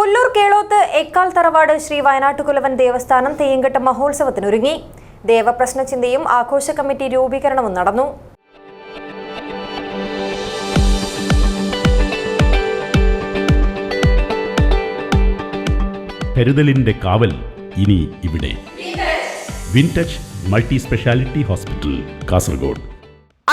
പുല്ലൂർ കേളോത്ത് എക്കാൽ തറവാട് ശ്രീ വയനാട്ടുകുലവൻ ദേവസ്ഥാനം തെയ്യങ്കട്ട മഹോത്സവത്തിനൊരുങ്ങി. ദേവപ്രശ്ന ചിന്തയും ആഘോഷ കമ്മിറ്റി രൂപീകരണവും നടന്നു. കരുതലിന്റെ കാവൽ ഇനി ഇവിടെ. Wintouch multi speciality hospital Kasaragod.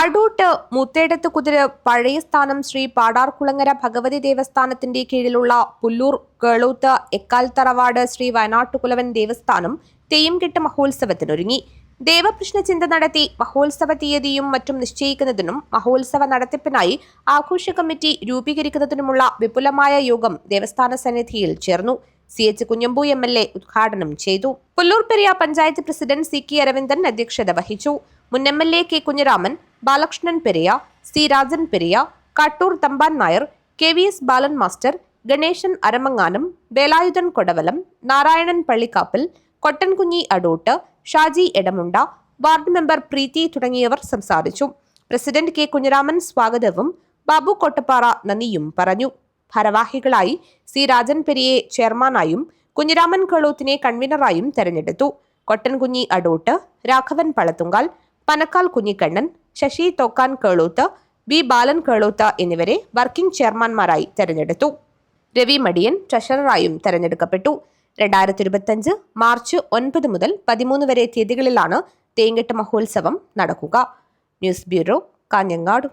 Adoot Muthedath കുതിര് പഴയ സ്ഥാനം ശ്രീ പാടാർകുളങ്ങര ഭഗവതി ദേവസ്ഥാനത്തിന്റെ കീഴിലുള്ള പുല്ലൂർ കേളൂത്ത് എക്കാൽ തറവാട് ശ്രീ വയനാട്ടുകുലവൻ ദേവസ്ഥാനം തെയ്യംകെട്ട് മഹോത്സവത്തിനൊരുങ്ങി. ദേവപ്രശ്ന ചിന്ത നടത്തി മഹോത്സവ തീയതിയും മറ്റും നിശ്ചയിക്കുന്നതിനും മഹോത്സവ നടത്തിപ്പിനായി ആഘോഷ കമ്മിറ്റി രൂപീകരിക്കുന്നതിനുമുള്ള വിപുലമായ യോഗം ദേവസ്ഥാന സന്നിധിയിൽ ചേർന്നു. C H Kunhambu M L A ഉദ്ഘാടനം ചെയ്തു. Pullur Periya panchayat president C K Aravindan അധ്യക്ഷത വഹിച്ചു. മുൻ M L A K Kunhiraman Balakrishnan Periya C. Rajan Periya Kattur Thampan Nair K. V. S. Balan master Ganesan Aramanganam Velayudhan Kodavalam Narayanan Pallikkappil Kottankunhi Adoot Shaji Edamunda ward member Preethi തുടങ്ങിയവർ സംസാരിച്ചു. President K. Kunhiraman സ്വാഗതവും ബാബു കോട്ടപ്പാറ നന്ദിയും പറഞ്ഞു. ഭാരവാഹികളായി C. Rajan Periye ചെയർമാനായും കുഞ്ഞിരാമൻ കളൂത്തിനെ കൺവീനറായും തെരഞ്ഞെടുത്തു. കൊട്ടൻകുഞ്ഞി അടൂട്ട് രാഘവൻ പളത്തുങ്കാൽ പനക്കാൽ കുഞ്ഞിക്കണ്ണൻ ശശി തോക്കാൻ കേളൂത്ത് ബി ബാലൻ കേളൂത്ത് എന്നിവരെ വർക്കിംഗ് ചെയർമാൻമാരായി തെരഞ്ഞെടുത്തു. രവി മടിയൻ ട്രഷററായും തെരഞ്ഞെടുക്കപ്പെട്ടു. രണ്ടായിരത്തി ഇരുപത്തഞ്ച് മാർച്ച് ഒൻപത് മുതൽ പതിമൂന്ന് വരെ തീയതികളിലാണ് തേങ്കെട്ട് മഹോത്സവം നടക്കുക. News bureau Kanhangad.